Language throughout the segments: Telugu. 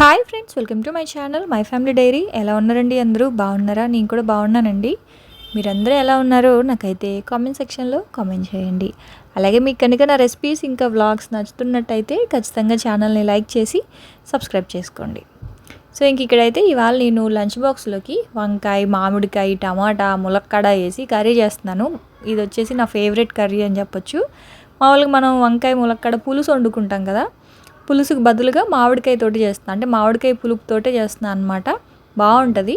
Hi friends welcome to my channel my family diary ఎలా ఉన్నారండి అందరూ? బాగున్నారా? నేను కూడా బాగున్నానండి. మీరందరూ ఎలా ఉన్నారో నాకైతే కామెంట్ సెక్షన్లో కామెంట్ చేయండి. అలాగే మీకు కనుక నా రెసిపీస్ ఇంకా వ్లాగ్స్ నచ్చుతున్నట్టయితే ఖచ్చితంగా ఛానల్ని లైక్ చేసి సబ్స్క్రైబ్ చేసుకోండి. సో ఇంక ఇక్కడైతే ఇవాళ నేను లంచ్ బాక్స్లోకి వంకాయ మామిడికాయ టమాటా ములక్కాడ వేసి కర్రీ చేస్తున్నాను. ఇది వచ్చేసి నా ఫేవరెట్ కర్రీ అని చెప్పొచ్చు. మామూలుగా మనం వంకాయ ములక్కాడ పులుసు వండుకుంటాం కదా? పులుసుకు బదులుగా మామిడికాయ తోటి చేస్తాను అంటే మామిడికాయ పులుపుతోటే చేస్తున్నాను అనమాట బాగుంటుంది.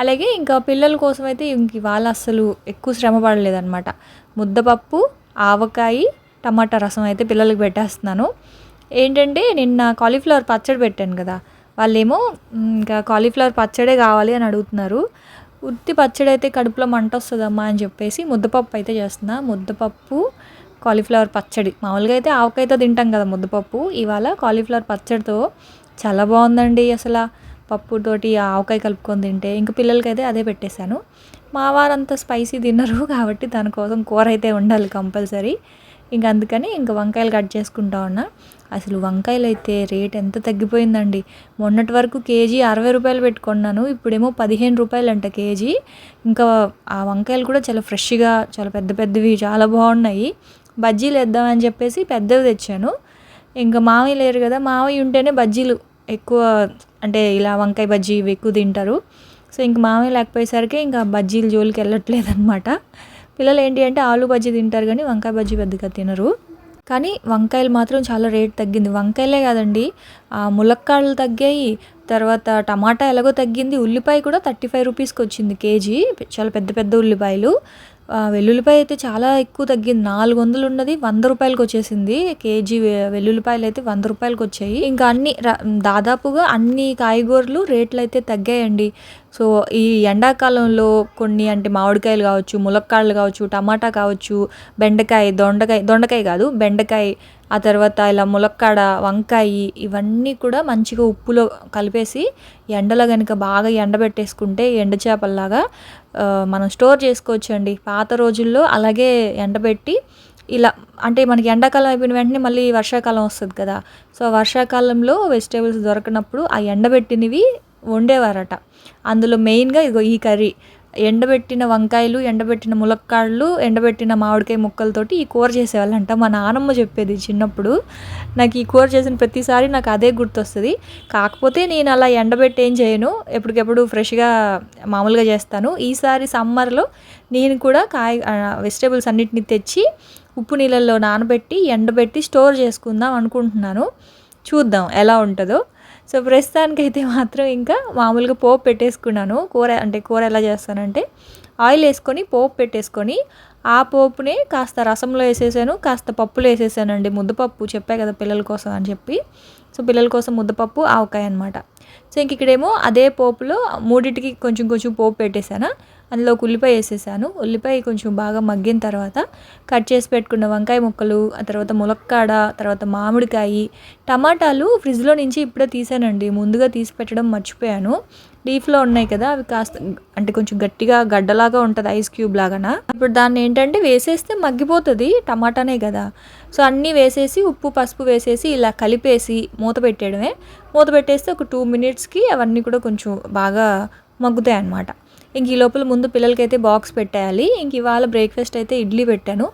అలాగే ఇంకా పిల్లల కోసం అయితే ఇంక ఇవాళ అస్సలు ఎక్కువ శ్రమ పడలేదన్నమాట. ముద్దపప్పు ఆవకాయ టమాటా రసం అయితే పిల్లలకి పెట్టేస్తున్నాను. ఏంటంటే నిన్న కాలీఫ్లవర్ పచ్చడి పెట్టాను కదా. వాళ్ళేమో ఇంకా కాలీఫ్లవర్ పచ్చడే కావాలి అని అడుగుతున్నారు. ఉత్తి పచ్చడి అయితే కడుపులో మంట వస్తుందమ్మా అని చెప్పేసి ముద్దపప్పు అయితే చేస్తున్నా. ముద్దపప్పు కాలీఫ్లవర్ పచ్చడి. మామూలుగా అయితే ఆవకాయతో తింటాం కదా ముద్దపప్పు ఇవాళ కాలీఫ్లవర్ పచ్చడితో చాలా బాగుందండి అసలు పప్పుతోటి ఆవకాయ కలుపుకొని తింటే. ఇంకా పిల్లలకైతే అదే పెట్టేశాను. మా వారంతా స్పైసీ తినరు కాబట్టి దానికోసం కూర అయితే ఉండాలి కంపల్సరీ. ఇంక అందుకని ఇంకా వంకాయలు కట్ చేసుకుంటా ఉన్నా. అసలు వంకాయలు అయితే రేట్ ఎంత తగ్గిపోయిందండి. మొన్నటి వరకు కేజీ అరవై రూపాయలు పెట్టుకున్నాను. ఇప్పుడేమో పదిహేను రూపాయలు అంట కేజీ. ఇంకా ఆ వంకాయలు కూడా చాలా ఫ్రెష్గా చాలా పెద్ద పెద్దవి చాలా బాగున్నాయి. బజ్జీలు వేద్దామని చెప్పేసి పెద్దవి తెచ్చాను. ఇంకా మామయ్య లేరు కదా మామయ్య ఉంటేనే బజ్జీలు ఎక్కువ అంటే ఇలా వంకాయ బజ్జీ ఇవి ఎక్కువ తింటారు. సో ఇంక మామయ్య లేకపోయేసరికి ఇంకా బజ్జీలు జోలికి వెళ్ళట్లేదు అనమాట పిల్లలు ఏంటి అంటే ఆలు బజ్జీ తింటారు కానీ వంకాయ బజ్జీ పెద్దగా తినరు. కానీ వంకాయలు మాత్రం చాలా రేట్ తగ్గింది. వంకాయలే కాదండి ఆ ములక్కాడలు తగ్గాయి తర్వాత టమాటా ఎలాగో తగ్గింది ఉల్లిపాయ కూడా థర్టీ ఫైవ్ రూపీస్కి వచ్చింది కేజీ. చాలా పెద్ద పెద్ద ఉల్లిపాయలు. వెల్లుల్లిపాయ అయితే చాలా ఎక్కువ తగ్గింది. నాలుగు వందలు ఉన్నది వంద రూపాయలకి వచ్చేసింది. కేజీ వెల్లుల్లిపాయలు అయితే వంద రూపాయలకి వచ్చాయి. ఇంకా అన్ని ర- దాదాపుగా అన్ని కాయగూరలు రేట్లు అయితే తగ్గాయండి. సో ఈ ఎండాకాలంలో కొన్ని అంటే మామిడికాయలు కావచ్చు ములక్కాడలు కావచ్చు టమాటా కావచ్చు బెండకాయ దొండకాయ దొండకాయ కాదు బెండకాయ ఆ తర్వాత ఇలా ములక్కాడ వంకాయ ఇవన్నీ కూడా మంచిగా ఉప్పులో కలిపేసి ఎండలో కనుక బాగా ఎండబెట్టేసుకుంటే ఎండ చేపల్లాగా మనం స్టోర్ చేసుకోవచ్చు అండి పాత రోజుల్లో అలాగే ఎండబెట్టి ఇలా అంటే మనకి ఎండాకాలం అయిపోయిన వెంటనే మళ్ళీ వర్షాకాలం వస్తుంది కదా. సో వర్షాకాలంలో వెజిటేబుల్స్ దొరకనప్పుడు ఆ ఎండబెట్టినవి వండేవారట. అందులో మెయిన్గా ఇగో ఈ కర్రీ. ఎండబెట్టిన వంకాయలు ఎండబెట్టిన ములక్కాడలు ఎండబెట్టిన మామిడికాయ ముక్కలతోటి ఈ కూర చేసేవాళ్ళంట. మా నానమ్మ చెప్పేది చిన్నప్పుడు. నాకు ఈ కూర చేసిన ప్రతిసారి నాకు అదే గుర్తొస్తుంది. కాకపోతే నేను అలా ఎండబెట్టి ఏం చేయను. ఎప్పటికెప్పుడు ఫ్రెష్గా మామూలుగా చేస్తాను. ఈసారి సమ్మర్లో నేను కూడా కాయ వెజిటేబుల్స్ అన్నిటిని తెచ్చి ఉప్పు నీళ్ళల్లో నానబెట్టి ఎండబెట్టి స్టోర్ చేసుకుందాం అనుకుంటున్నాను. చూద్దాం ఎలా ఉంటుందో. సో ప్రస్తుతానికైతే మాత్రం ఇంకా మామూలుగా పోపు పెట్టేసుకున్నాను. కూర అంటే కూర ఎలా చేస్తానంటే ఆయిల్ వేసుకొని పోపు పెట్టేసుకొని ఆ పోపునే కాస్త రసంలో వేసేసాను కాస్త పప్పులో వేసేసానండి. ముద్దపప్పు చెప్పా కదా పిల్లల కోసం అని చెప్పి. సో పిల్లల కోసం ముద్దపప్పు ఆవకాయ అనమాట సో ఇంక ఇక్కడేమో అదే పోపులో మూడింటికి కొంచెం కొంచెం పోపు పెట్టేశాను. అందులో ఒక ఉల్లిపాయ వేసేసాను. ఉల్లిపాయ కొంచెం బాగా మగ్గిన తర్వాత కట్ చేసి పెట్టుకున్న వంకాయ ముక్కలు ఆ తర్వాత ములక్కాడ తర్వాత మామిడికాయ టమాటాలు ఫ్రిడ్జ్లో నుంచి ఇప్పుడే తీసానండి. ముందుగా తీసి పెట్టడం మర్చిపోయాను. లీఫ్లో ఉన్నాయి కదా అవి కాస్త అంటే కొంచెం గట్టిగా గడ్డలాగా ఉంటుంది ఐస్ క్యూబ్ లాగాన. ఇప్పుడు దాన్ని ఏంటంటే వేసేస్తే మగ్గిపోతుంది టమాటానే కదా. సో అన్నీ వేసేసి ఉప్పు పసుపు వేసేసి ఇలా కలిపేసి మూత పెట్టేయడమే. మూత పెట్టేస్తే ఒక టూ మినిట్స్కి అవన్నీ కూడా కొంచెం బాగా మగ్గుతాయి అన్నమాట. ఇంక ఈ లోపల ముందు పిల్లలకైతే బాక్స్ పెట్టేయాలి. ఇంక ఇవాళ బ్రేక్ఫాస్ట్ అయితే ఇడ్లీ పెట్టాను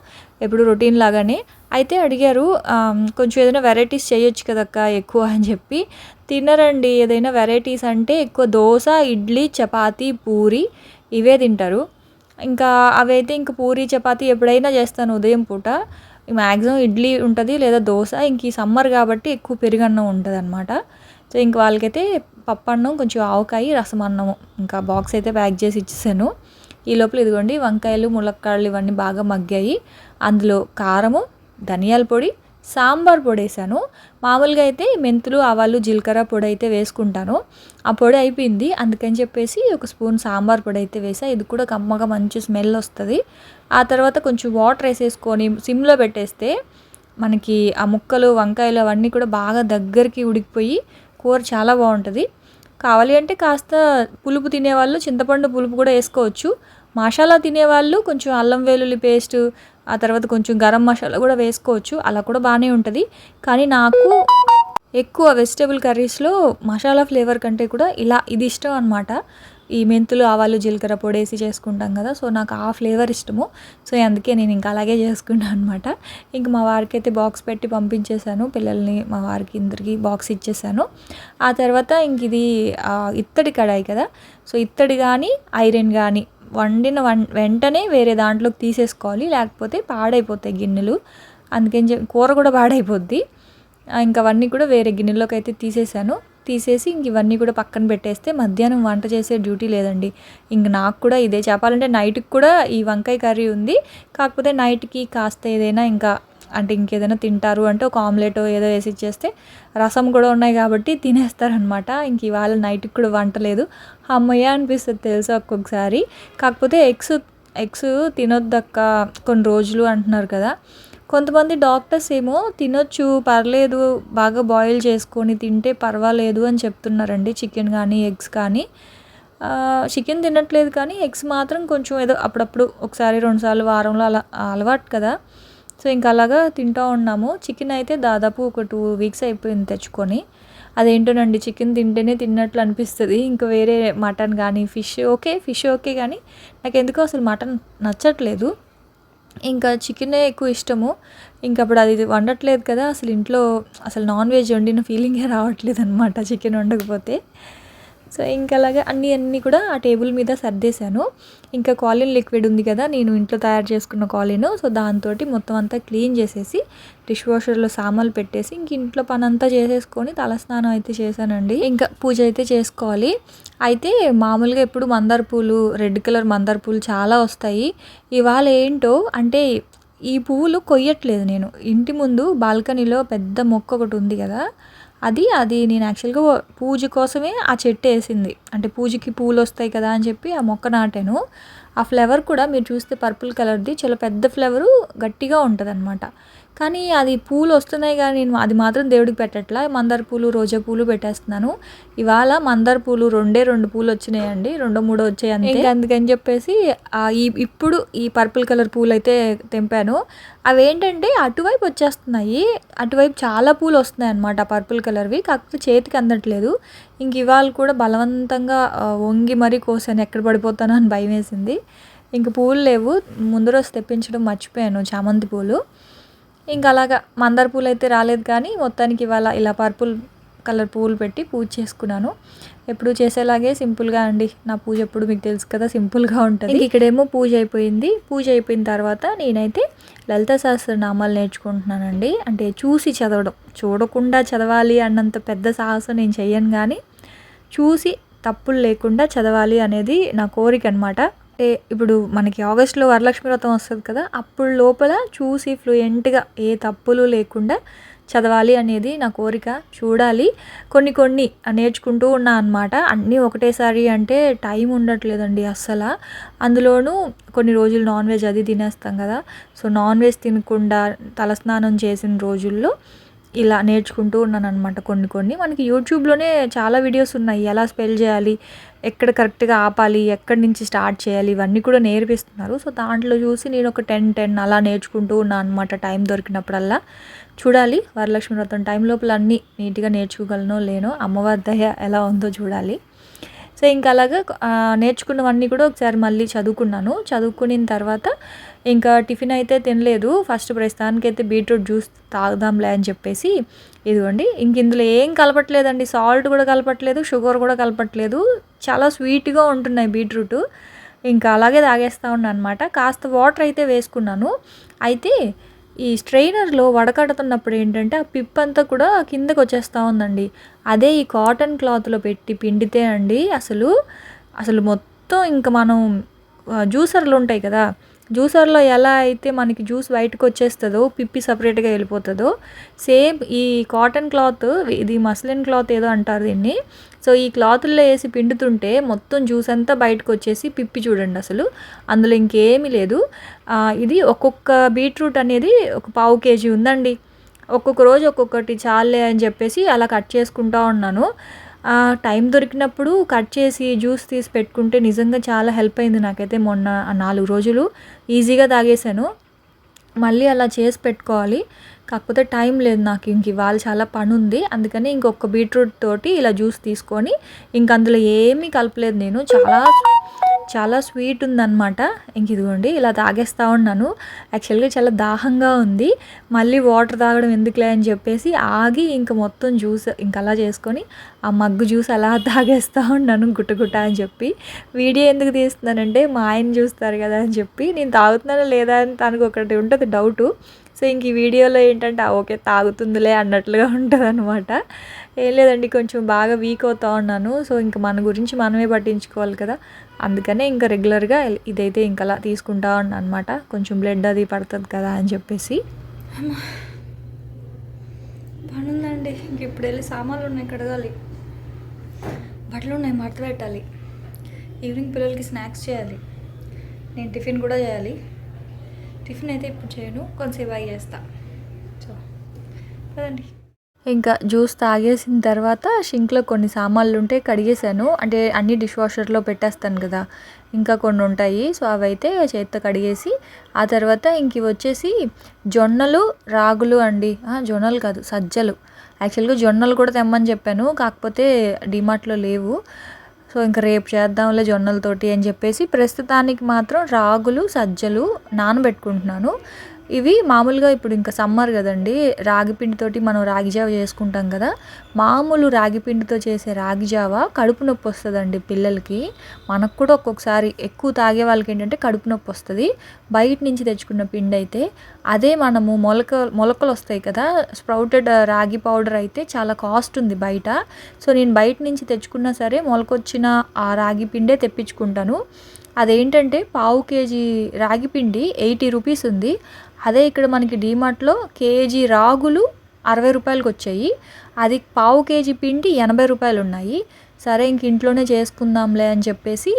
ఎప్పుడు రొటీన్ లాగానే. అయితే అడిగారు కొంచెం ఏదైనా వెరైటీస్ చేయొచ్చు కదక్క ఎక్కువ అని చెప్పి. తినరండి ఏదైనా వెరైటీస్ అంటే ఎక్కువ దోశ ఇడ్లీ చపాతీ పూరి ఇవే తింటారు. ఇంకా అవైతే ఇంకా పూరి చపాతి ఎప్పుడైనా చేస్తాను ఉదయం పూట. మ్యాక్సిమం ఇడ్లీ ఉంటుంది లేదా దోశ ఇంక ఈ సమ్మర్ కాబట్టి ఎక్కువ పెరుగన్నం ఉంటుంది అనమాట సో ఇంక వాళ్ళకైతే పప్పన్నం కొంచెం ఆవకాయ రసం అన్నం ఇంకా బాక్స్ అయితే ప్యాక్ చేసి ఇచ్చేసాను. ఈ లోపల ఇదిగోండి వంకాయలు ములక్కాడలు ఇవన్నీ బాగా మగ్గాయి. అందులో కారము ధనియాల పొడి సాంబార్ పొడి వేసాను మామూలుగా అయితే మెంతులు ఆవాలు జీలకర్ర పొడి అయితే వేసుకుంటాను. ఆ పొడి అయిపోయింది. అందుకని చెప్పేసి ఒక స్పూన్ సాంబార్ పొడి అయితే వేసా. ఇది కూడా కమ్మగా మంచి స్మెల్ వస్తుంది. ఆ తర్వాత కొంచెం వాటర్ వేసేసుకొని సిమ్లో పెట్టేస్తే మనకి ఆ ముక్కలు వంకాయలు అవన్నీ కూడా బాగా దగ్గరికి ఉడికిపోయి కూర చాలా బాగుంటుంది. కావాలి అంటే కాస్త పులుపు తినేవాళ్ళు చింతపండు పులుపు కూడా వేసుకోవచ్చు. మసాలా తినేవాళ్ళు కొంచెం అల్లం వెల్లుల్లి పేస్ట్ ఆ తర్వాత కొంచెం గరం మసాలా కూడా వేసుకోవచ్చు. అలా కూడా బాగానే ఉంటుంది. కానీ నాకు ఎక్కువ వెజిటేబుల్ కర్రీస్లో మసాలా ఫ్లేవర్ కంటే కూడా ఇలా ఇది ఇష్టం అనమాట ఈ మెంతులు ఆవాలు జీలకర్ర పొడి వేసి చేసుకుంటాం కదా సో నాకు ఆ ఫ్లేవర్ ఇష్టము. సో అందుకే నేను ఇంకా అలాగే చేసుకున్నాను అనమాట ఇంక మా వారికి అయితే బాక్స్ పెట్టి పంపించేశాను. పిల్లల్ని మా వారికి ఇద్దరికి బాక్స్ ఇచ్చేసాను ఆ తర్వాత ఇంక ఇది ఇత్తడి కడాయి కదా సో ఇత్తడి కానీ ఐరన్ కానీ వండిన వన్ వెంటనే వేరే దాంట్లోకి తీసేసుకోవాలి లేకపోతే పాడైపోతాయి గిన్నెలు. అందుకని చెప్పి కూర కూడా పాడైపోద్ది. ఇంకా అవన్నీ కూడా వేరే గిన్నెలోకి అయితే తీసేసాను. తీసేసి ఇంక ఇవన్నీ కూడా పక్కన పెట్టేస్తే మధ్యాహ్నం వంట చేసే డ్యూటీ లేదండి. ఇంక నాకు కూడా ఇదే చెప్పాలంటే నైట్కి కూడా ఈ వంకాయ కర్రీ ఉంది. కాకపోతే నైట్కి కాస్త ఏదైనా ఇంకా అంటే ఇంకేదైనా తింటారు అంటే ఒక ఆమ్లెట్ ఏదో వేసి ఇచ్చేస్తే రసం కూడా ఉన్నాయి కాబట్టి తినేస్తారనమాట ఇంక ఇవాళ నైట్కి కూడా వంట లేదు. అమ్మయ్య అనిపిస్తుంది తెలుసా ఒక్కొక్కసారి? కాకపోతే ఎగ్స్ ఎగ్స్ తినొద్దక్క కొన్ని రోజులు అంటున్నారు కదా. కొంతమంది డాక్టర్స్ ఏమో తినొచ్చు పర్లేదు బాగా బాయిల్ చేసుకొని తింటే పర్వాలేదు అని చెప్తున్నారండి. చికెన్ కానీ ఎగ్స్ కానీ. చికెన్ తినట్లేదు కానీ ఎగ్స్ మాత్రం కొంచెం ఏదో అప్పుడప్పుడు ఒకసారి రెండుసార్లు వారంలో అలా అలవాటు కదా. సో ఇంకా అలాగా తింటూ ఉన్నాము. చికెన్ అయితే దాదాపు ఒక టూ వీక్స్ అయిపోయింది తెచ్చుకొని. అదేంటోనండి చికెన్ తింటేనే తిన్నట్లు అనిపిస్తుంది. ఇంకా వేరే మటన్ కానీ ఫిష్ ఓకే ఫిష్ ఓకే కానీ నాకు ఎందుకో అసలు మటన్ నచ్చట్లేదు. ఇంకా చికెనే ఎక్కువ ఇష్టము. ఇంకా అప్పుడు అది వండట్లేదు కదా అసలు ఇంట్లో అసలు నాన్ వెజ్ వండిన ఫీలింగే రావట్లేదు అనమాట చికెన్ వండకపోతే. సో ఇంకా అలాగే అన్నీ అన్నీ కూడా ఆ టేబుల్ మీద సర్దేశాను. ఇంకా కాలిన్ లిక్విడ్ ఉంది కదా నేను ఇంట్లో తయారు చేసుకున్న కాలిన్. సో దాంతో మొత్తం అంతా క్లీన్ చేసేసి డిష్ వాషర్లో సామాన్లు పెట్టేసి ఇంక ఇంట్లో పని అంతా చేసేసుకొని తలస్నానం అయితే చేశానండి. ఇంకా పూజ అయితే చేసుకోవాలి. అయితే మామూలుగా ఎప్పుడు మందార పూలు రెడ్ కలర్ మందార పూలు చాలా వస్తాయి. ఇవాళ ఏంటో అంటే ఈ పువ్వులు కొయ్యట్లేదు నేను. ఇంటి ముందు బాల్కనీలో పెద్ద మొక్క ఒకటి ఉంది కదా అది అది నేను యాక్చువల్గా పూజ కోసమే ఆ చెట్టు వేసింది. అంటే పూజకి పూలు వస్తాయి కదా అని చెప్పి ఆ మొక్క నాటాను. ఆ ఫ్లవర్ కూడా మీరు చూస్తే పర్పుల్ కలర్ది చాలా పెద్ద ఫ్లవరు గట్టిగా ఉంటుంది అనమాట కానీ అది పూలు వస్తున్నాయి కానీ నేను అది మాత్రం దేవుడికి పెట్టట్లా. మందార పూలు రోజా పూలు పెట్టేస్తున్నాను. ఇవాళ మందార పూలు రెండే రెండు పూలు వచ్చినాయండి. రెండో మూడో వచ్చాయి అంతే. అందుకని చెప్పేసి ఈ ఇప్పుడు ఈ పర్పుల్ కలర్ పూలు అయితే తెంపాను. అవి ఏంటంటే అటువైపు వచ్చేస్తున్నాయి. అటువైపు చాలా పూలు వస్తున్నాయి అనమాట పర్పుల్ కలర్వి. కాకపోతే చేతికి అందట్లేదు. ఇంక ఇవాళ కూడా బలవంతంగా వంగి మరీ కోసాను. ఎక్కడ పడిపోతానో అని భయం వేసింది. ఇంక పూలు లేవు. ముందు రోజు తెప్పించడం మర్చిపోయాను చామంతి పూలు. ఇంకా అలాగా మందార పూలు అయితే రాలేదు కానీ మొత్తానికి ఇవాళ ఇలా పర్పుల్ కలర్ పూలు పెట్టి పూజ చేసుకున్నాను. ఎప్పుడు చేసేలాగే సింపుల్గా అండి. నా పూజ ఎప్పుడు మీకు తెలుసు కదా సింపుల్గా ఉంటుంది. ఇక్కడేమో పూజ అయిపోయింది. పూజ అయిపోయిన తర్వాత నేనైతే లలిత సహస్రనామాలు నేర్చుకుంటున్నానండి. అంటే చూసి చదవడం. చూడకుండా చదవాలి అన్నంత పెద్ద సాహసం నేను చెయ్యను కానీ చూసి తప్పులు లేకుండా చదవాలి అనేది నా కోరిక అనమాట అంటే ఇప్పుడు మనకి ఆగస్ట్లో వరలక్ష్మి వ్రతం వస్తుంది కదా అప్పుడు లోపల చూసి ఫ్లూయెంట్గా ఏ తప్పులు లేకుండా చదవాలి అనేది నా కోరిక. చూడాలి. కొన్ని కొన్ని నేర్చుకుంటూ ఉన్నా అనమాట అన్నీ ఒకటేసారి అంటే టైం ఉండట్లేదండి అస్సలు. అందులోనూ కొన్ని రోజులు నాన్ వెజ్ అది తినేస్తాం కదా. సో నాన్ వెజ్ తినకుండా తలస్నానం చేసిన రోజుల్లో ఇలా నేర్చుకుంటూ ఉన్నాను అనమాట కొన్ని కొన్ని. మనకి యూట్యూబ్లోనే చాలా వీడియోస్ ఉన్నాయి. ఎలా స్పెల్ చేయాలి? ఎక్కడ కరెక్ట్గా ఆపాలి? ఎక్కడి నుంచి స్టార్ట్ చేయాలి? ఇవన్నీ కూడా నేర్పిస్తున్నారు. సో దాంట్లో చూసి నేను ఒక టెన్ టెన్ అలా నేర్చుకుంటూ ఉన్నాను అనమాట టైం దొరికినప్పుడల్లా. చూడాలి. వరలక్ష్మి వ్రతం టైం లోపల అన్నీ నీట్గా నేర్చుకోగలనో లేనో అమ్మవారి దయ ఎలా ఉందో చూడాలి. సో ఇంకా అలాగా నేర్చుకున్నవన్నీ కూడా ఒకసారి మళ్ళీ చదువుకున్నాను. చదువుకున్న తర్వాత ఇంకా టిఫిన్ అయితే తినలేదు. ఫస్ట్ ప్రస్తుతానికైతే బీట్రూట్ జ్యూస్ తాగుదాంలే అని చెప్పేసి ఇదిగోండి. ఇంక ఇందులో ఏం కలపట్లేదండి. సాల్ట్ కూడా కలపట్లేదు షుగర్ కూడా కలపట్లేదు. చాలా స్వీట్గా ఉంటున్నాయి బీట్రూట్. ఇంకా అలాగే తాగేస్తూ ఉన్నాను అనమాట కాస్త వాటర్ అయితే వేసుకున్నాను. అయితే ఈ స్ట్రైనర్లో వడకడుతున్నప్పుడు ఏంటంటే ఆ పిప్ అంతా కూడా కిందకు వచ్చేస్తూ ఉందండి. అదే ఈ కాటన్ క్లాత్లో పెట్టి పిండితే అండి అసలు అసలు మొత్తం ఇంకా మనం జ్యూసర్లు ఉంటాయి కదా జ్యూసర్లో ఎలా అయితే మనకి జ్యూస్ బయటకు వచ్చేస్తుందో పిప్పి సపరేట్గా వెళ్ళిపోతుందో సేమ్ ఈ కాటన్ క్లాత్ ఇది మస్లిన్ క్లాత్ ఏదో అంటారు దీన్ని సో ఈ క్లాతుల్లో వేసి పిండుతుంటే మొత్తం జ్యూస్ అంతా బయటకు వచ్చేసి పిప్పి చూడండి అసలు. అందులో ఇంకేమీ లేదు. ఇది ఒక్కొక్క బీట్రూట్ అనేది ఒక పావు కేజీ ఉందండి. ఒక్కొక్క రోజు ఒక్కొక్కటి చాలే అని చెప్పేసి అలా కట్ చేసుకుంటా ఉన్నాను. టైం దొరికినప్పుడు కట్ చేసి జ్యూస్ తీసి పెట్టుకుంటే నిజంగా చాలా హెల్ప్ అయింది నాకైతే మొన్న నాలుగు రోజులు. ఈజీగా తాగేశాను. మళ్ళీ అలా చేసి పెట్టుకోవాలి. కాకపోతే టైం లేదు నాకు ఇంక ఇవాళ చాలా పని ఉంది అందుకని ఇంకొక బీట్రూట్ తోటి ఇలా జ్యూస్ తీసుకొని ఇంక అందులో ఏమీ కలపలేదు నేను. చాలా చాలా స్వీట్ ఉందన్నమాట. ఇంక ఇదిగోండి ఇలా తాగేస్తూ ఉన్నాను. యాక్చువల్గా చాలా దాహంగా ఉంది. మళ్ళీ వాటర్ తాగడం ఎందుకులే అని చెప్పేసి ఆగి ఇంక మొత్తం జ్యూస్ ఇంక అలా చేసుకొని ఆ మగ్గు జ్యూస్ అలా తాగేస్తూ ఉన్నాను గుట్ట గుట్ట అని చెప్పి. వీడియో ఎందుకు తీస్తున్నానంటే మా ఆయన చూస్తారు కదా అని చెప్పి. నేను తాగుతున్నానా లేదా అని తనకు ఒకటి ఉంటుంది డౌటు. సో ఇంక ఈ వీడియోలో ఏంటంటే ఓకే తాగుతుందిలే అన్నట్లుగా ఉంటుంది అనమాట ఏం లేదండి కొంచెం బాగా వీక్ అవుతా ఉన్నాను. సో ఇంక మన గురించి మనమే పట్టించుకోవాలి కదా. అందుకనే ఇంకా రెగ్యులర్గా ఇదైతే ఇంకా అలా తీసుకుంటా ఉన్నాను అనమాట కొంచెం బ్లడ్ అది పడుతుంది కదా అని చెప్పేసి. పని ఉందండి ఇంక ఇప్పుడు వెళ్ళి సామాన్లు ఉన్నాయి కడగాలి. బట్టలు ఉన్నాయి మడత పెట్టాలి. ఈవినింగ్ పిల్లలకి స్నాక్స్ చేయాలి. నేను టిఫిన్ కూడా చేయాలి. టిఫిన్ అయితే ఇప్పుడు చేయను కొంచెం అయి చేస్తా సో పదండి. ఇంకా జ్యూస్ తాగేసిన తర్వాత షింక్లో కొన్ని సామాన్లు ఉంటే కడిగేశాను. అంటే అన్ని డిష్ వాషర్లో పెట్టేస్తాను కదా ఇంకా కొన్ని ఉంటాయి సో అవైతే చేత్తో కడిగేసి ఆ తర్వాత ఇంక వచ్చేసి జొన్నలు రాగులు అండి. జొన్నలు కాదు సజ్జలు. యాక్చువల్గా జొన్నలు కూడా తెమ్మని చెప్పాను కాకపోతే డిమార్ట్లో లేవు. సో ఇంకా రేపు చేద్దాంలే జొన్నలతోటి అని చెప్పేసి ప్రస్తుతానికి మాత్రం రాగులు సజ్జలు నానబెట్టుకుంటున్నాను. ఇవి మామూలుగా ఇప్పుడు ఇంకా సమ్మర్ కదండి. రాగి పిండితోటి మనం రాగి జావ చేసుకుంటాం కదా. మామూలు రాగి పిండితో చేసే రాగి జావ కడుపు నొప్పి వస్తుందండి పిల్లలకి. మనకు కూడా ఒక్కొక్కసారి ఎక్కువ తాగే వాళ్ళకి ఏంటంటే కడుపు నొప్పి వస్తుంది. బయట నుంచి తెచ్చుకున్న పిండి అయితే అదే మనము మొలక మొలకలు వస్తాయి కదా. స్ప్రౌటెడ్ రాగి పౌడర్ అయితే చాలా కాస్ట్ ఉంది బయట. సో నేను బయట నుంచి తెచ్చుకున్నా సరే మొలకొచ్చిన ఆ రాగి పిండే తెప్పించుకుంటాను. అదేంటంటే పావు కేజీ రాగి పిండి ఎయిటీ రూపీస్ ఉంది. అదే ఇక్కడ మనకి డీమార్ట్లో కేజీ రాగులు అరవై రూపాయలకి వచ్చాయి. అది పావు కేజీ పిండి ఎనభై రూపాయలు ఉన్నాయి. సరే ఇంక ఇంట్లోనే చేసుకుందాంలే అని చెప్పేసి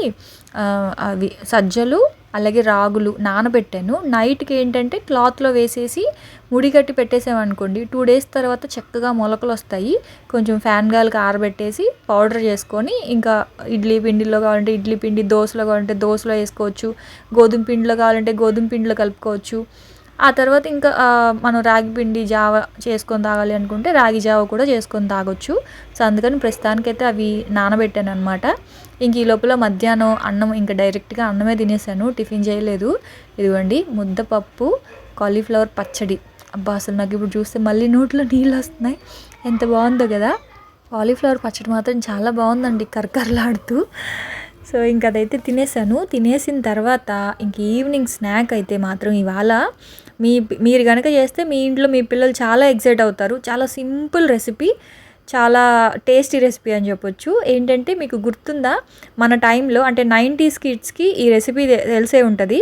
అవి సజ్జలు అలాగే రాగులు నానబెట్టాను. నైట్కి ఏంటంటే క్లాత్లో వేసేసి ముడిగట్టి పెట్టేసామనుకోండి టూ డేస్ తర్వాత చక్కగా మొలకలు వస్తాయి కొంచెం ఫ్యాన్ గాలికి ఆరబెట్టేసి పౌడర్ చేసుకొని ఇంకా ఇడ్లీ పిండిలో కావాలంటే ఇడ్లీ పిండి దోశలో కావాలంటే దోశలో వేసుకోవచ్చు. గోధుమ పిండిలో కావాలంటే గోధుమ పిండిలో కలుపుకోవచ్చు. ఆ తర్వాత ఇంకా మనం రాగి పిండి జావ చేసుకొని తాగాలి అనుకుంటే రాగి జావ కూడా చేసుకొని తాగొచ్చు. సో అందుకని ప్రస్తుతానికైతే అవి నానబెట్టాను అనమాట ఇంక ఈ లోపల మధ్యాహ్నం అన్నం ఇంకా డైరెక్ట్గా అన్నమే తినేసాను టిఫిన్ చేయలేదు. ఇదిగోండి ముద్దపప్పు కాలీఫ్లవర్ పచ్చడి. అబ్బా అసలు నాకు ఇప్పుడు చూస్తే మళ్ళీ నోట్లో నీళ్ళు వస్తున్నాయి. ఎంత బాగుందో కదా. కాలీఫ్లవర్ పచ్చడి మాత్రం చాలా బాగుందండి కరకరలాడుతూ. సో ఇంక అదైతే తినేసాను. తినేసిన తర్వాత ఇంక ఈవినింగ్ స్నాక్ అయితే మాత్రం ఇవాళ మీ మీరు కనుక చేస్తే మీ ఇంట్లో మీ పిల్లలు చాలా ఎగ్జైట్ అవుతారు. చాలా సింపుల్ రెసిపీ. చాలా టేస్టీ రెసిపీ అని చెప్పొచ్చు. ఏంటంటే మీకు గుర్తుందా? మన టైంలో అంటే నైంటీస్ కిడ్స్కి ఈ రెసిపీ తెలిసే ఉంటుంది.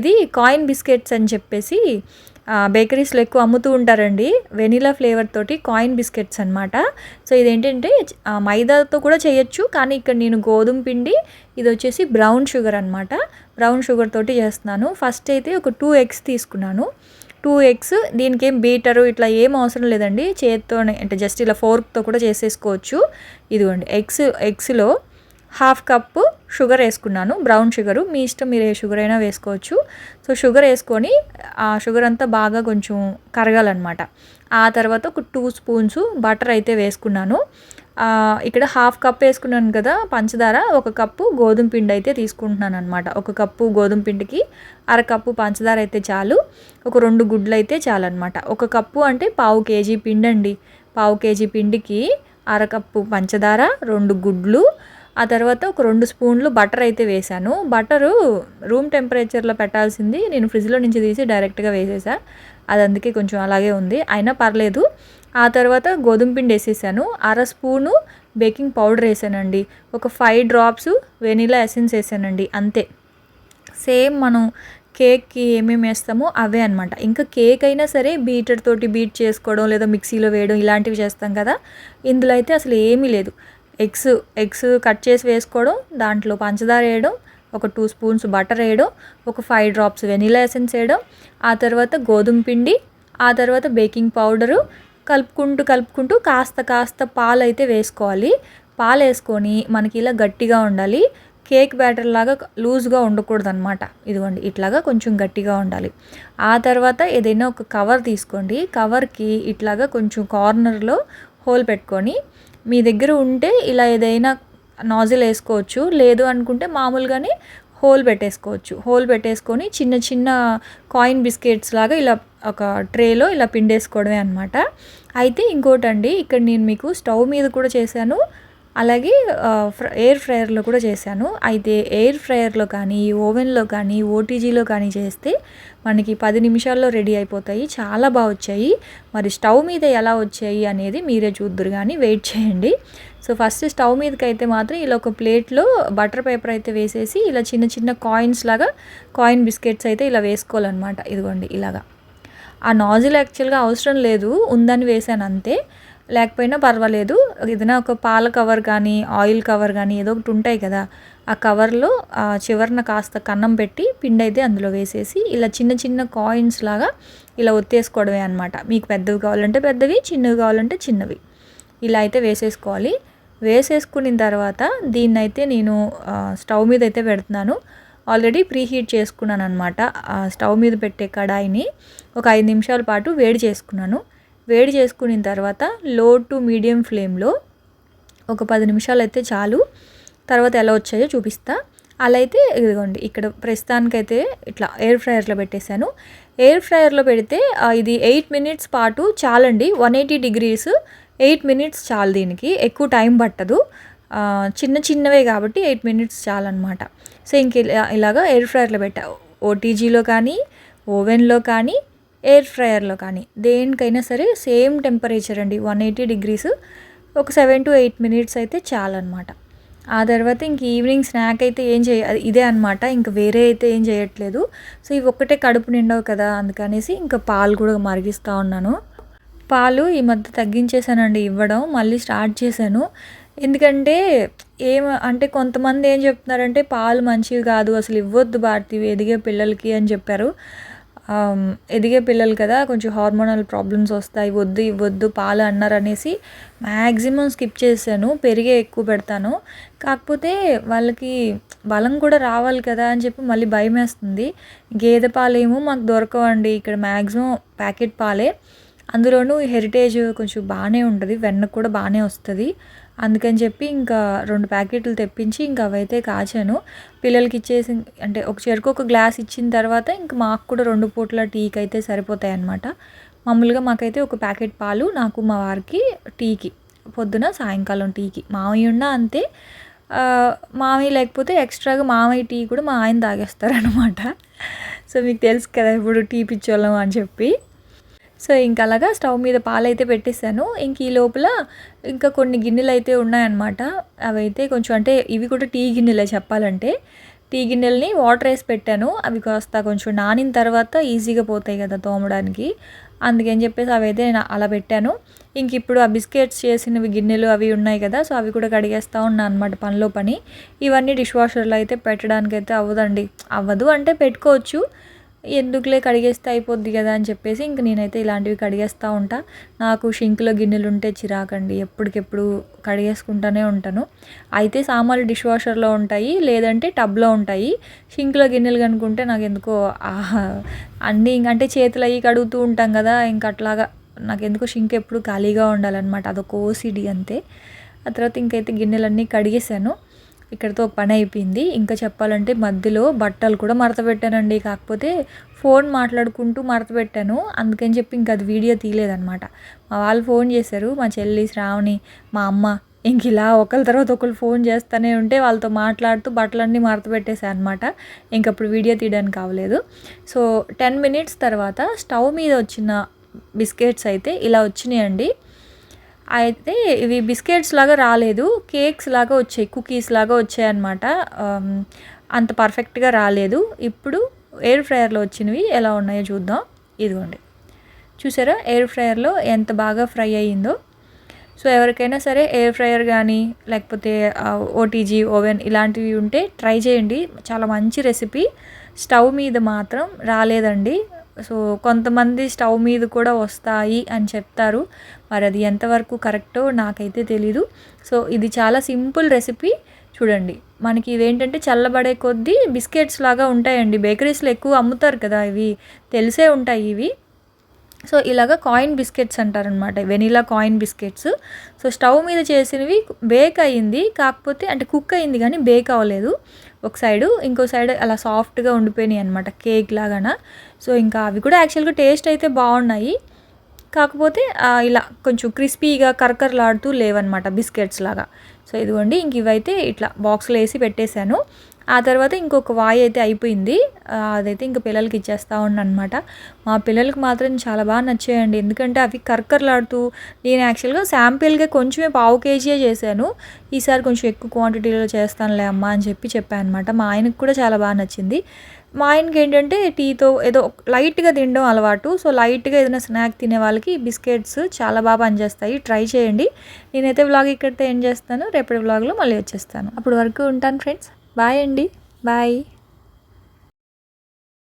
ఇది కాయిన్ బిస్కెట్స్ అని చెప్పేసి బేకరీస్లో ఎక్కువ అమ్ముతూ ఉంటారండి. వెనిలా ఫ్లేవర్ తోటి కాయిన్ బిస్కెట్స్ అనమాట సో ఇదేంటంటే మైదాతో కూడా చేయొచ్చు. కానీ ఇక్కడ నేను గోధుమ పిండి ఇది వచ్చేసి బ్రౌన్ షుగర్ అనమాట బ్రౌన్ షుగర్ తోటి చేస్తున్నాను. ఫస్ట్ అయితే ఒక టూ ఎగ్స్ తీసుకున్నాను. టూ ఎగ్స్ దీనికి ఏం బీటరు ఇట్లా ఏం అవసరం లేదండి. చేత్తోనే అంటే జస్ట్ ఇలా ఫోర్క్తో కూడా చేసేసుకోవచ్చు. ఇదిగోండి ఎగ్స్ ఎగ్స్లో హాఫ్ కప్పు షుగర్ వేసుకున్నాను. Brown sugar. మీ ఇష్టం మీరు ఏ షుగర్ అయినా వేసుకోవచ్చు. సో షుగర్ వేసుకొని ఆ షుగర్ అంతా బాగా కొంచెం కరగాలన్నమాట. ఆ తర్వాత ఒక టూ స్పూన్స్ బటర్ అయితే వేసుకున్నాను. ఇక్కడ హాఫ్ కప్ వేసుకున్నాను కదా పంచదార ఒక కప్పు గోధుమ పిండి అయితే తీసుకుంటున్నాను అనమాట ఒక కప్పు గోధుమ పిండికి అర కప్పు పంచదార అయితే చాలు. ఒక రెండు గుడ్లు అయితే చాలన్నమాట. ఒక కప్పు అంటే పావు కేజీ పిండి అండి పావు కేజీ పిండికి అరకప్పు పంచదార రెండు గుడ్లు. ఆ తర్వాత ఒక రెండు స్పూన్లు బటర్ అయితే వేశాను. బటరు రూమ్ టెంపరేచర్లో పెట్టాల్సింది నేను ఫ్రిడ్జ్లో నుంచి తీసి డైరెక్ట్గా వేసేసా. అది అందుకే కొంచెం అలాగే ఉంది. అయినా పర్లేదు. ఆ తర్వాత గోధుమ పిండి వేసేసాను. అర స్పూను బేకింగ్ పౌడర్ వేసానండి. ఒక ఫైవ్ డ్రాప్స్ వెనీలా ఎసెన్స్ వేసానండి. అంతే. సేమ్ మనం కేక్కి ఏమేమి వేస్తామో అవే అనమాట ఇంకా కేక్ అయినా సరే బీటర్ తోటి బీట్ చేసుకోవడం లేదా మిక్సీలో వేయడం ఇలాంటివి చేస్తాం కదా. ఇందులో అయితే అసలు ఏమీ లేదు. ఎగ్స్ ఎగ్స్ కట్ చేసి వేసుకోవడం దాంట్లో పంచదార వేయడం ఒక టూ స్పూన్స్ బటర్ వేయడం ఒక ఫైవ్ డ్రాప్స్ వెనీలా ఎసెన్స్ వేయడం ఆ తర్వాత గోధుమ పిండి ఆ తర్వాత బేకింగ్ పౌడరు కలుపుకుంటూ కలుపుకుంటూ కాస్త కాస్త పాలు అయితే వేసుకోవాలి. పాలు వేసుకొని మనకి ఇలా గట్టిగా ఉండాలి. కేక్ బ్యాటర్ లాగా లూజ్గా ఉండకూడదు అనమాట ఇదిగోండి ఇట్లాగా కొంచెం గట్టిగా ఉండాలి. ఆ తర్వాత ఏదైనా ఒక కవర్ తీసుకోండి. కవర్కి ఇట్లాగా కొంచెం కార్నర్లో హోల్ పెట్టుకొని మీ దగ్గర ఉంటే ఇలా ఏదైనా నాజిల్ వేసుకోవచ్చు. లేదు అనుకుంటే మామూలుగానే హోల్ పెట్టేసుకోవచ్చు. హోల్ పెట్టేసుకొని చిన్న చిన్న కాయిన్ బిస్కెట్స్ లాగా ఇలా ఒక ట్రేలో ఇలా పిండేసుకోవడమే అనమాట అయితే ఇంకోటండి ఇక్కడ నేను మీకు స్టవ్ మీద కూడా చేశాను. అలాగే ఎయిర్ ఫ్రయర్లో కూడా చేశాను. అయితే ఎయిర్ ఫ్రైయర్లో కానీ ఓవెన్లో కానీ ఓటీజీలో కానీ చేస్తే మనకి పది నిమిషాల్లో రెడీ అయిపోతాయి. చాలా బాగా వచ్చాయి. మరి స్టవ్ మీద ఎలా వచ్చాయి అనేది మీరే చూద్దరు కానీ వెయిట్ చేయండి. సో ఫస్ట్ స్టవ్ మీదకి అయితే మాత్రం ఇలా ఒక ప్లేట్లో బటర్ పేపర్ అయితే వేసేసి ఇలా చిన్న చిన్న కాయిన్స్ లాగా కాయిన్ బిస్కెట్స్ అయితే ఇలా వేసుకోవాలన్నమాట. ఇదిగోండి ఇలాగా. ఆ నాజిల్ యాక్చువల్గా అవసరం లేదు. ఉందని వేసాను అంతే. లేకపోయినా పర్వాలేదు. ఏదైనా ఒక పాల కవర్ కానీ ఆయిల్ కవర్ కానీ ఏదో ఒకటి ఉంటాయి కదా ఆ కవర్లో చివరన కాస్త కన్నం పెట్టి పిండి అయితే అందులో వేసేసి ఇలా చిన్న చిన్న కాయిన్స్ లాగా ఇలా ఒత్తేసుకోవడమే అనమాట మీకు పెద్దవి కావాలంటే పెద్దవి చిన్నవి కావాలంటే చిన్నవి. ఇలా అయితే వేసేసుకోవాలి. వేసేసుకున్న తర్వాత దీన్ని అయితే నేను స్టవ్ మీద అయితే పెడుతున్నాను. ఆల్రెడీ ప్రీ హీట్ చేసుకున్నాను అనమాట స్టవ్ మీద పెట్టే కడాయిని ఒక ఐదు నిమిషాల పాటు వేడి చేసుకున్నాను. వేడి చేసుకున్న తర్వాత లో టు మీడియం ఫ్లేమ్లో ఒక పది నిమిషాలు అయితే చాలు. తర్వాత ఎలా వచ్చాయో చూపిస్తా. అలా అయితే ఇదిగోండి ఇక్కడ ప్రస్తుతానికైతే ఇట్లా ఎయిర్ ఫ్రైయర్లో పెట్టేశాను. ఎయిర్ ఫ్రైయర్లో పెడితే ఇది ఎయిట్ మినిట్స్ పాటు చాలండి. One eighty degrees eight minutes చాలు దీనికి. ఎక్కువ టైం పట్టదు. చిన్న చిన్నవే కాబట్టి ఎయిట్ మినిట్స్ చాలన్నమాట. సో ఇంక ఇలాగా ఎయిర్ ఫ్రైయర్లో పెట్టా. ఓటీజీలో కానీ ఓవెన్లో కానీ ఎయిర్ ఫ్రైయర్లో కానీ దేనికైనా సరే సేమ్ టెంపరేచర్ అండి వన్ ఎయిటీ డిగ్రీస్. ఒక సెవెన్ టు ఎయిట్ మినిట్స్ అయితే చాలన్నమాట. ఆ తర్వాత ఇంక ఈవినింగ్ స్నాక్ అయితే ఏం చేయ ఇదే అనమాట ఇంక వేరే అయితే ఏం చేయట్లేదు. సో ఇవి ఒక్కటే కడుపు నిండవు కదా అందుకనేసి ఇంకా పాలు కూడా మరిగిస్తూ ఉన్నాను. పాలు ఈ మధ్య తగ్గించేసానండి ఇవ్వడం మళ్ళీ స్టార్ట్ చేశాను. ఎందుకంటే ఏం అంటే కొంతమంది ఏం చెప్తున్నారంటే పాలు మంచివి కాదు అసలు ఇవ్వద్దు భారతి ఎదిగే పిల్లలకి అని చెప్పారు. ఎదిగే పిల్లలు కదా కొంచెం హార్మోనల్ ప్రాబ్లమ్స్ వస్తాయి వద్దు ఇవ్వద్దు పాలు అన్నారు అనేసి మ్యాక్సిమం స్కిప్ చేశాను పెరిగే ఎక్కువ పెడతాను. కాకపోతే వాళ్ళకి బలం కూడా రావాలి కదా అని చెప్పి మళ్ళీ భయం వేస్తుంది గేదె పాలేమో మాకు దొరకవండి ఇక్కడ మ్యాక్సిమం ప్యాకెట్ పాలే. అందులోనూ హెరిటేజ్ కొంచెం బాగానే ఉంటుంది వెన్న కూడా బాగానే వస్తుంది. అందుకని చెప్పి ఇంకా రెండు ప్యాకెట్లు తెప్పించి ఇంకా అవైతే కాచాను. పిల్లలకి ఇచ్చేసి అంటే ఒక చెరుకు ఒక గ్లాస్ ఇచ్చిన తర్వాత ఇంకా మాకు కూడా రెండు పూట్ల టీకి అయితే సరిపోతాయి అన్నమాట మామూలుగా మాకైతే ఒక ప్యాకెట్ పాలు నాకు మా వారికి టీకి పొద్దున సాయంకాలం టీకి. మామయ్య ఉన్న అంతే. మామయ్య లేకపోతే ఎక్స్ట్రాగా మామయ్య టీ కూడా మా ఆయన తాగేస్తారనమాట సో మీకు తెలుసు కదా ఇప్పుడు టీ పిచ్చోళ్ళం అని చెప్పి. సో ఇంక అలాగా స్టవ్ మీద పాలైతే పెట్టేశాను. ఇంక ఈ లోపల ఇంకా కొన్ని గిన్నెలు అయితే ఉన్నాయన్నమాట. అవైతే కొంచెం అంటే ఇవి కూడా టీ గిన్నెలే చెప్పాలంటే. టీ గిన్నెల్ని వాటర్ వేసి పెట్టాను. అవి కాస్త కొంచెం నానిన తర్వాత ఈజీగా పోతాయి కదా తోమడానికి. అందుకని చెప్పేసి అవైతే నేను అలా పెట్టాను. ఇంక ఇప్పుడు ఆ బిస్కెట్స్ చేసినవి గిన్నెలు అవి ఉన్నాయి కదా సో అవి కూడా కడిగేస్తూ ఉన్నాను అనమాట పనిలో పని. ఇవన్నీ డిష్ వాషర్లో అయితే పెట్టడానికి అయితే అవ్వదండి. అవ్వదు అంటే పెట్టుకోవచ్చు. ఎందుకులే కడిగేస్తే అయిపోద్ది కదా అని చెప్పేసి ఇంక నేనైతే ఇలాంటివి కడిగేస్తూ ఉంటా. నాకు షింక్లో గిన్నెలు ఉంటే చిరాకండి. ఎప్పటికెప్పుడు కడిగేసుకుంటూనే ఉంటాను. అయితే సామాన్లు డిష్ వాషర్లో ఉంటాయి లేదంటే టబ్లో ఉంటాయి. షింక్లో గిన్నెలు కనుక్కుంటే నాకు ఎందుకో అన్నీ అంటే చేతులు అవి కడుగుతూ ఉంటాం కదా ఇంక అట్లాగా నాకు ఎందుకో షింక్ ఎప్పుడు ఖాళీగా ఉండాలన్నమాట. అదొక ఓసిడి అంతే. ఆ తర్వాత ఇంకైతే గిన్నెలన్నీ కడిగేసాను ఇక్కడితో ఒక పని అయిపోయింది. ఇంకా చెప్పాలంటే మధ్యలో బట్టలు కూడా మడత పెట్టానండి కాకపోతే ఫోన్ మాట్లాడుకుంటూ మడత పెట్టాను అందుకని చెప్పి ఇంకా అది వీడియో తీయలేదనమాట మా వాళ్ళు ఫోన్ చేశారు. మా చెల్లి శ్రావణి మా అమ్మ ఇంక ఇలా ఒకరి తర్వాత ఒకరు ఫోన్ చేస్తూనే ఉంటే వాళ్ళతో మాట్లాడుతూ బట్టలన్నీ మడత అనమాట ఇంకప్పుడు వీడియో తీయడానికి కావలేదు. సో టెన్ మినిట్స్ తర్వాత స్టవ్ మీద వచ్చిన బిస్కెట్స్ అయితే ఇలా వచ్చినాయండి. అయితే ఇవి బిస్కెట్స్ లాగా రాలేదు కేక్స్ లాగా వచ్చాయి కుకీస్ లాగా వచ్చాయి అనమాట అంత పర్ఫెక్ట్గా రాలేదు. ఇప్పుడు ఎయిర్ ఫ్రైయర్లో వచ్చినవి ఎలా ఉన్నాయో చూద్దాం. ఇదిగోండి. చూసారా? ఎయిర్ ఫ్రైయర్లో ఎంత బాగా ఫ్రై అయ్యిందో. సో ఎవరికైనా సరే ఎయిర్ ఫ్రైయర్ కానీ లేకపోతే ఓటీజీ ఓవెన్ ఇలాంటివి ఉంటే ట్రై చేయండి. చాలా మంచి రెసిపీ. స్టవ్ మీద మాత్రం రాలేదండి. సో కొంతమంది స్టవ్ మీద కూడా వస్తాయి అని చెప్తారు. మరి అది ఎంతవరకు కరెక్టో నాకైతే తెలీదు. సో ఇది చాలా సింపుల్ రెసిపీ. చూడండి. మనకి ఇవేంటంటే చల్లబడే కొద్దీ బిస్కెట్స్ లాగా ఉంటాయండి. బేకరీస్లో ఎక్కువ అమ్ముతారు కదా ఇవి. తెలిసే ఉంటాయి ఇవి. సో ఇలాగ కాయిన్ బిస్కెట్స్ అంటారనమాట. Vanilla coin biscuits. So stove మీద చేసినవి బేక్ అయ్యింది. కాకపోతే అంటే కుక్ అయింది కానీ బేక్ అవ్వలేదు. ఒక సైడు ఇంకో సైడ్ అలా సాఫ్ట్గా ఉండిపోయినాయి అనమాట కేక్ లాగాన. సో ఇంకా అవి కూడా యాక్చువల్గా టేస్ట్ అయితే బాగున్నాయి. కాకపోతే ఇలా కొంచెం క్రిస్పీగా కరకరలాడుతూ లేవన్నమాట బిస్కెట్స్ లాగా. సో ఇదిగోండి ఇంక ఇవైతే ఇట్లా బాక్స్లో వేసి పెట్టేశాను. ఆ తర్వాత ఇంకొక వాయి అయితే అయిపోయింది. అదైతే ఇంకా పిల్లలకి ఇచ్చేస్తా ఉన్నాను అనమాట మా పిల్లలకి మాత్రం చాలా బాగా నచ్చాయండి. ఎందుకంటే అవి కరకరలాడుతూ నేను యాక్చువల్గా శాంపిల్గా కొంచెమే పావు కేజీయే చేశాను. ఈసారి కొంచెం ఎక్కువ క్వాంటిటీలో చేస్తానులే అమ్మా అని చెప్పి చెప్పాను అనమాట మా ఆయనకు కూడా చాలా బాగా నచ్చింది. మా ఆయనకి ఏంటంటే టీతో ఏదో లైట్గా తినడం అలవాటు. సో లైట్గా ఏదైనా స్నాక్ తినే వాళ్ళకి బిస్కెట్స్ చాలా బాగా పనిచేస్తాయి. ట్రై చేయండి. నేనైతే వ్లాగ్ ఇక్కడితో ఏం చేస్తాను. రేపటి వ్లాగ్లో మళ్ళీ వచ్చేస్తాను. అప్పటి వరకు ఉంటాను ఫ్రెండ్స్. బాయ్ అండి. బాయ్.